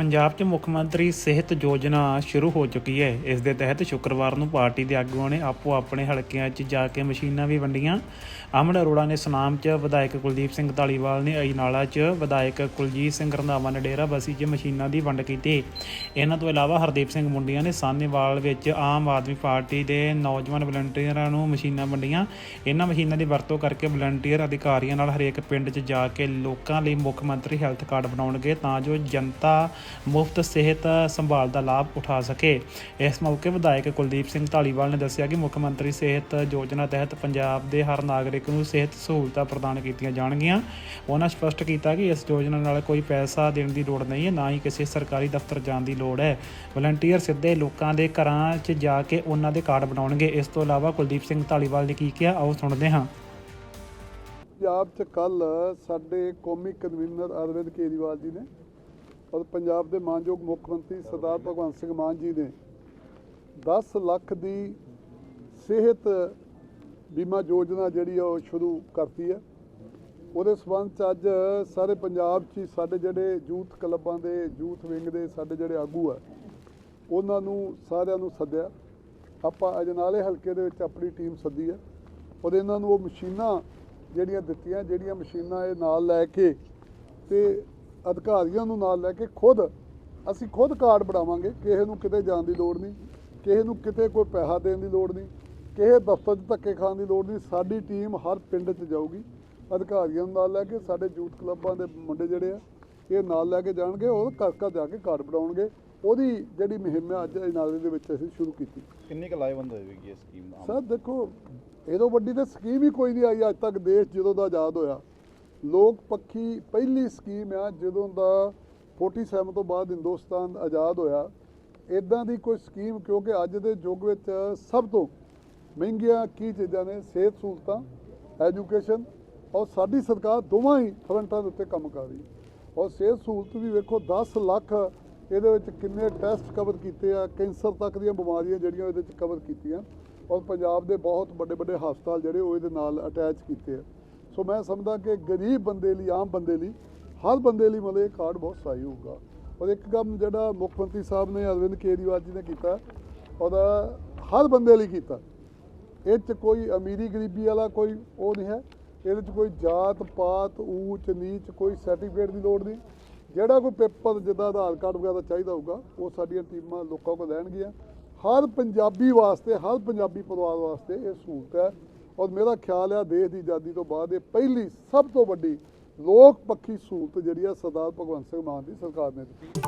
ਪੰਜਾਬ 'ਚ ਮੁੱਖ ਮੰਤਰੀ ਸਿਹਤ ਯੋਜਨਾ ਸ਼ੁਰੂ ਹੋ ਚੁੱਕੀ ਹੈ। ਇਸ ਦੇ ਤਹਿਤ ਸ਼ੁੱਕਰਵਾਰ ਨੂੰ ਪਾਰਟੀ ਦੇ ਆਗੂਆਂ ਨੇ ਆਪੋ ਆਪਣੇ ਹਲਕਿਆਂ 'ਚ ਜਾ ਕੇ ਮਸ਼ੀਨਾਂ ਵੀ ਵੰਡੀਆਂ। ਅਮਨ ਅਰੋੜਾ ਨੇ ਸੁਨਾਮ 'ਚ ਵਿਧਾਇਕ ਕੁਲਦੀਪ ਸਿੰਘ ਧਾਲੀਵਾਲ ਨੇ ਅਜਨਾਲਾ 'ਚ ਵਿਧਾਇਕ ਕੁਲਜੀਤ ਸਿੰਘ ਰੰਧਾਵਾ ਨੇ ਡੇਰਾ ਬਸੀ 'ਚ ਮਸ਼ੀਨਾਂ ਦੀ ਵੰਡ ਕੀਤੀ। ਇਹਨਾਂ ਤੋਂ ਇਲਾਵਾ ਹਰਦੀਪ ਸਿੰਘ ਮੁੰਡੀਆਂ ਨੇ ਸਾਨੇਵਾਲ ਵਿੱਚ ਆਮ ਆਦਮੀ ਪਾਰਟੀ ਦੇ ਨੌਜਵਾਨ ਵਲੰਟੀਅਰਾਂ ਨੂੰ ਮਸ਼ੀਨਾਂ ਵੰਡੀਆਂ। ਇਹਨਾਂ ਮਸ਼ੀਨਾਂ ਦੀ ਵਰਤੋਂ ਕਰਕੇ ਵਲੰਟੀਅਰ ਅਧਿਕਾਰੀਆਂ ਨਾਲ ਹਰੇਕ ਪਿੰਡ 'ਚ ਜਾ ਕੇ ਲੋਕਾਂ ਲਈ ਮੁੱਖ ਮੰਤਰੀ ਹੈਲਥ ਕਾਰਡ ਬਣਾਉਣਗੇ ਤਾਂ ਜੋ ਜਨਤਾ ਮੁਫਤ ਸਿਹਤ ਸੰਭਾਲ ਦਾ ਲਾਭ ਉਠਾ ਸਕੇ। ਇਸ ਮੌਕੇ ਵਿਧਾਇਕ ਕੁਲਦੀਪ ਸਿੰਘ ਢਾਲੀਵਾਲ ਨੇ ਦੱਸਿਆ ਕਿ ਮੁੱਖ ਮੰਤਰੀ ਸਿਹਤ ਯੋਜਨਾ ਤਹਿਤ ਪੰਜਾਬ ਦੇ ਹਰ ਨਾਗਰਿਕ ਨੂੰ ਸਿਹਤ ਸਹੂਲਤਾਂ ਪ੍ਰਦਾਨ ਕੀਤੀਆਂ ਜਾਣਗੀਆਂ। ਉਹਨਾਂ ਸਪਸ਼ਟ ਕੀਤਾ ਕਿ ਇਸ ਯੋਜਨਾ ਨਾਲ ਕੋਈ ਪੈਸਾ ਦੇਣ ਦੀ ਲੋੜ ਨਹੀਂ ਹੈ, ਨਾ ਹੀ ਕਿਸੇ ਸਰਕਾਰੀ ਦਫ਼ਤਰ ਜਾਣ ਦੀ ਲੋੜ ਹੈ। ਵਲੰਟੀਅਰ ਸਿੱਧੇ ਲੋਕਾਂ ਦੇ ਘਰਾਂ 'ਚ ਜਾ ਕੇ ਉਹਨਾਂ ਦੇ ਕਾਰਡ ਬਣਾਉਣਗੇ। ਇਸ ਤੋਂ ਇਲਾਵਾ ਕੁਲਦੀਪ ਸਿੰਘ ਢਾਲੀਵਾਲ ਨੇ ਕੀ ਕਿਹਾ, ਆਓ ਸੁਣਦੇ ਹਾਂ। ਪੰਜਾਬ 'ਚ ਕੱਲ ਸਾਡੇ ਕੌਮੀ ਕਨਵੀਨਰ ਅਰਵਿੰਦ ਕੇਜਰੀਵਾਲ ਜੀ ਨੇ ਔਰ ਪੰਜਾਬ ਦੇ ਮਾਨਯੋਗ ਮੁੱਖ ਮੰਤਰੀ ਸਰਦਾਰ ਭਗਵੰਤ ਸਿੰਘ ਮਾਨ ਜੀ ਨੇ 10 ਲੱਖ ਦੀ ਸਿਹਤ ਬੀਮਾ ਯੋਜਨਾ ਜਿਹੜੀ ਆ ਉਹ ਸ਼ੁਰੂ ਕਰਤੀ ਹੈ। ਉਹਦੇ ਸਬੰਧ ਚ ਅੱਜ ਸਾਰੇ ਪੰਜਾਬ 'ਚ ਹੀ ਸਾਡੇ ਜਿਹੜੇ ਯੂਥ ਕਲੱਬਾਂ ਦੇ, ਯੂਥ ਵਿੰਗ ਦੇ ਸਾਡੇ ਜਿਹੜੇ ਆਗੂ ਆ, ਉਹਨਾਂ ਨੂੰ ਸਾਰਿਆਂ ਨੂੰ ਸੱਦਿਆ। ਆਪਾਂ ਅਜਨਾਲੇ ਹਲਕੇ ਦੇ ਵਿੱਚ ਆਪਣੀ ਟੀਮ ਸੱਦੀ ਹੈ ਔਰ ਇਹਨਾਂ ਨੂੰ ਉਹ ਮਸ਼ੀਨਾਂ ਜਿਹੜੀਆਂ ਦਿੱਤੀਆਂ, ਜਿਹੜੀਆਂ ਮਸ਼ੀਨਾਂ ਇਹ ਨਾਲ ਲੈ ਕੇ ਤੇ ਅਧਿਕਾਰੀਆਂ ਨੂੰ ਨਾਲ ਲੈ ਕੇ ਖੁਦ ਅਸੀਂ ਖੁਦ ਕਾਰਡ ਬਣਾਵਾਂਗੇ ਕਿਸੇ ਨੂੰ ਕਿਤੇ ਜਾਣ ਦੀ ਲੋੜ ਨਹੀਂ ਕਿਸੇ ਨੂੰ ਕਿਤੇ ਕੋਈ ਪੈਸਾ ਦੇਣ ਦੀ ਲੋੜ ਨਹੀਂ ਕਿਸੇ ਦਫ਼ਤਰ 'ਚ ਧੱਕੇ ਖਾਣ ਦੀ ਲੋੜ ਨਹੀਂ ਸਾਡੀ ਟੀਮ ਹਰ ਪਿੰਡ 'ਚ ਜਾਊਗੀ ਅਧਿਕਾਰੀਆਂ ਨੂੰ ਨਾਲ ਲੈ ਕੇ ਸਾਡੇ ਯੂਥ ਕਲੱਬਾਂ ਦੇ ਮੁੰਡੇ ਜਿਹੜੇ ਆ ਇਹ ਨਾਲ ਲੈ ਕੇ ਜਾਣਗੇ ਉਹ ਘਰ ਘਰ ਜਾ ਕੇ ਕਾਰਡ ਬਣਾਉਣਗੇ ਉਹਦੀ ਜਿਹੜੀ ਮੁਹਿੰਮ ਹੈ ਅੱਜ ਨਾਲੇ ਦੇ ਵਿੱਚ ਅਸੀਂ ਸ਼ੁਰੂ ਕੀਤੀ। ਕਿੰਨੀ ਕੁ ਲਾਹੇਵੰਦ ਹੋਏਗੀ ਇਹ ਸਕੀਮ ਸਰ ਦੇਖੋ ਇਹਦੋਂ ਵੱਡੀ ਤਾਂ ਸਕੀਮ ਹੀ ਕੋਈ ਨਹੀਂ ਆਈ ਅੱਜ ਤੱਕ ਦੇਸ਼ ਜਦੋਂ ਦਾ ਆਜ਼ਾਦ ਹੋਇਆ ਲੋਕ ਪੱਖੀ ਪਹਿਲੀ ਸਕੀਮ ਆ, ਜਦੋਂ ਦਾ 47 ਤੋਂ ਬਾਅਦ ਹਿੰਦੁਸਤਾਨ ਆਜ਼ਾਦ ਹੋਇਆ। ਇਦਾਂ ਦੀ ਕੋਈ ਸਕੀਮ, ਕਿਉਂਕਿ ਅੱਜ ਦੇ ਯੁੱਗ ਵਿੱਚ ਸਭ ਤੋਂ ਮਹਿੰਗੀਆਂ ਕੀ ਚੀਜ਼ਾਂ ਨੇ? ਸਿਹਤ ਸਹੂਲਤਾਂ ਐਜੂਕੇਸ਼ਨ ਔਰ ਸਾਡੀ ਸਰਕਾਰ ਦੋਵਾਂ ਹੀ ਫਰੰਟਾਂ ਦੇ ਉੱਤੇ ਕੰਮ ਕਰ ਰਹੀ। ਔਰ ਸਿਹਤ ਸਹੂਲਤ ਵੀ ਵੇਖੋ 10 ਲੱਖ ਇਹਦੇ ਵਿੱਚ ਕਿੰਨੇ ਟੈਸਟ ਕਵਰ ਕੀਤੇ ਆ, ਕੈਂਸਰ ਤੱਕ ਦੀਆਂ ਬਿਮਾਰੀਆਂ ਜਿਹੜੀਆਂ ਇਹਦੇ ਵਿੱਚ ਕਵਰ ਕੀਤੀਆਂ। ਔਰ ਪੰਜਾਬ ਦੇ ਬਹੁਤ ਵੱਡੇ ਵੱਡੇ ਹਸਪਤਾਲ ਜਿਹੜੇ ਉਹ ਇਹਦੇ ਨਾਲ ਅਟੈਚ ਕੀਤੇ ਆ। ਸੋ ਮੈਂ ਸਮਝਦਾ ਕਿ ਗਰੀਬ ਬੰਦੇ ਲਈ, ਆਮ ਬੰਦੇ ਲਈ, ਹਰ ਬੰਦੇ ਲਈ ਮਤਲਬ ਇਹ ਕਾਰਡ ਬਹੁਤ ਸਹੀ ਹੋਊਗਾ। ਔਰ ਇੱਕ ਕੰਮ ਜਿਹੜਾ ਮੁੱਖ ਮੰਤਰੀ ਸਾਹਿਬ ਨੇ ਅਰਵਿੰਦ ਕੇਜਰੀਵਾਲ ਜੀ ਨੇ ਕੀਤਾ, ਉਹਦਾ ਹਰ ਬੰਦੇ ਲਈ ਕੀਤਾ। ਇਹ 'ਚ ਕੋਈ ਅਮੀਰੀ ਗਰੀਬੀ ਵਾਲਾ ਕੋਈ ਉਹ ਨਹੀਂ ਹੈ। ਇਹਦੇ 'ਚ ਕੋਈ ਜਾਤ, ਪਾਤ, ਊਚ, ਨੀਚ ਕੋਈ ਸਰਟੀਫਿਕੇਟ ਦੀ ਲੋੜ ਨਹੀਂ। ਜਿਹੜਾ ਕੋਈ ਪੇਪਰ ਜਿੱਦਾਂ ਆਧਾਰ ਕਾਰਡ ਵਗੈਰਾ ਚਾਹੀਦਾ ਹੋਊਗਾ, ਉਹ ਸਾਡੀਆਂ ਟੀਮਾਂ ਲੋਕਾਂ ਕੋਲ ਲੈਣਗੀਆਂ ਹਰ ਪੰਜਾਬੀ ਵਾਸਤੇ, ਹਰ ਪੰਜਾਬੀ ਪਰਿਵਾਰ ਵਾਸਤੇ ਇਹ ਸਹੂਲਤ ਹੈ। ਔਰ ਮੇਰਾ ਖਿਆਲ ਆ ਦੇਸ਼ ਦੀ ਆਜ਼ਾਦੀ ਤੋਂ ਬਾਅਦ ਇਹ ਪਹਿਲੀ, ਸਭ ਤੋਂ ਵੱਡੀ ਲੋਕ ਪੱਖੀ ਸਹੂਲਤ ਜਿਹੜੀ ਆ ਸਰਦਾਰ ਭਗਵੰਤ ਸਿੰਘ ਮਾਨ ਦੀ ਸਰਕਾਰ ਨੇ ਦਿੱਤੀ।